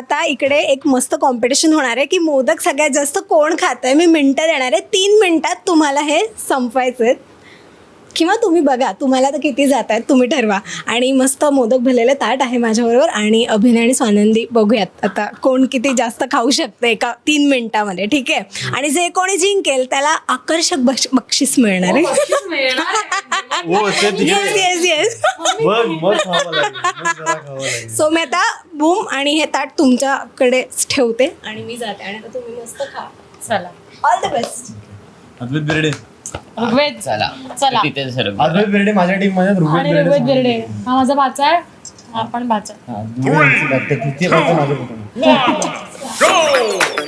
आता इकडे एक मस्त कॉम्पिटिशन होणार आहे की मोदक सगळ्यात जास्त कोण खात आहे मी मिनटं देणार आहे. तीन मिनटात तुम्हाला हे संपवायचे आहेत किंवा तुम्ही बघा तुम्हाला तर किती जात आहेत तुम्ही ठरवा. आणि मस्त मोदक भरलेलं ताट आहे माझ्याबरोबर आणि अभिनय आणि स्वानंदी बघूयात. आता कोण किती जास्त खाऊ शकतं एका तीन मिनिटामध्ये ठीक आहे? आणि जे कोणी जिंकेल त्याला आकर्षक बक्ष बक्षीस मिळणार आहे. हो ते तिकडे येस येस येस मग मग खावं लागेल. मग जरा खावं लागेल. सो मी आता बूम आणि हे ताट तुमच्याकडेच ठेवते. आणि मी जाते. आणि आता तुम्ही मस्त खा. चला. All the best Advait Berde. Rigved चला. चला. तिथे सर्व अद्वैत बिर्डे माझ्या टीममध्ये ऋग्वेद आणि बिर्डे ऋग्वेद बिर्डे. हा माझा भाचा आहे हा पण भाचा आहे. हा, दुर्गा यांची बात. ते तृतीय बाजू माझं कुटुंब. दोनच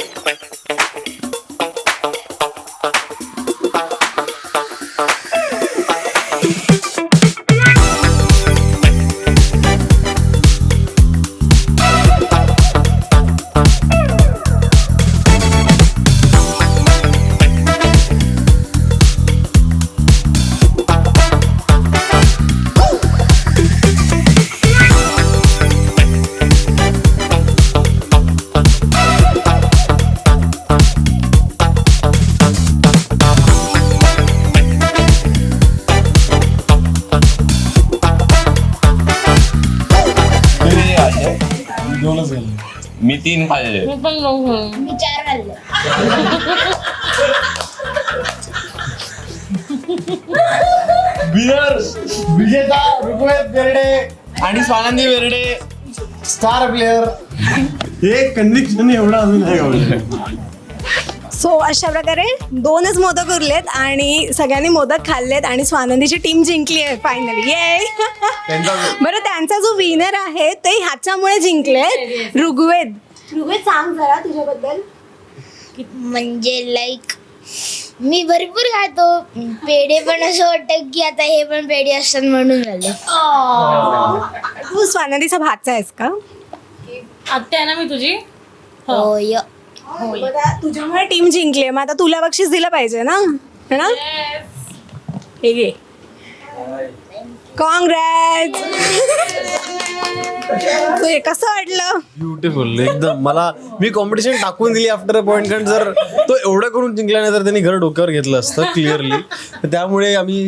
मी तीन खाल्ले. मी पण नऊ विनर विजेता ऋग्वेद बेर्डे आणि स्वानंदी बेर्डे स्टार प्लेअर. हे कंडिशन एवढा अजून नाही गावलं सो अशा प्रकारे दोनच मोदक उरलेत आणि सगळ्यांनी मोदक खाल्लेत आणि स्वानंदीची टीम जिंकली आहे फायनली ये त्यांचा बरं त्यांचा जो विनर आहे ते ह्याच्यामुळे जिंकलेत. ऋग्वेद. ऋग्वेद सांग जरा तुझ्याबद्दल. म्हणजे लाईक मी भरपूर खातो. पेढे पण असं वाटतं की आता हे पण पेढे असतात म्हणून झालं. तू स्वानंदीचा भाचा आहेस का? आत्या आहे ना मी तुझी? तुझ्यामुळे टीम जिंकली आहे. मग आता तुला बक्षीस दिलं पाहिजे ना? है ना? हे घे. कॉंग्रॅट हे कसं वाटलं? ब्युटिफुल एकदम. मला मी कॉम्पिटिशन टाकून दिली आफ्टर अ पॉईंट कारण जर तो एवढं करून जिंकला नाही तर त्यांनी घर डोक्यावर घेतलं असतं क्लिअरली त्यामुळे आम्ही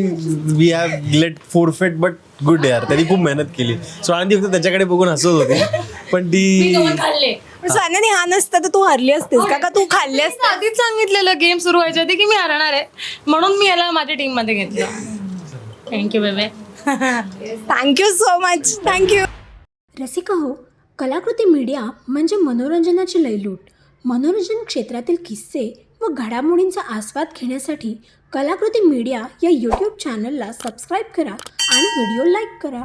we have let forfeit but good यार. त्यांनी खूप मेहनत केली. सो आनंदी फक्त त्याच्याकडे बघून हसत होती. पण ती स्वानंदी हा नसता तर तू हरली असतेस. का का तू खाल्ली असते आधीच सांगितलेलं गेम सुरू व्हायच्या आधी की मी हरणार आहे. म्हणून मी याला माझ्या टीममध्ये घेतलं. Thank you Bebe thank you so much thank you Rasika हो कलाकृती मीडिया म्हणजे मनोरंजनाची लयलूट. मनोरंजन क्षेत्रातील किस्से व घडामोडींचा आस्वाद घेण्यासाठी कलाकृती मीडिया या यूट्यूब चॅनलला सबस्क्राईब करा आणि व्हिडिओ लाईक करा.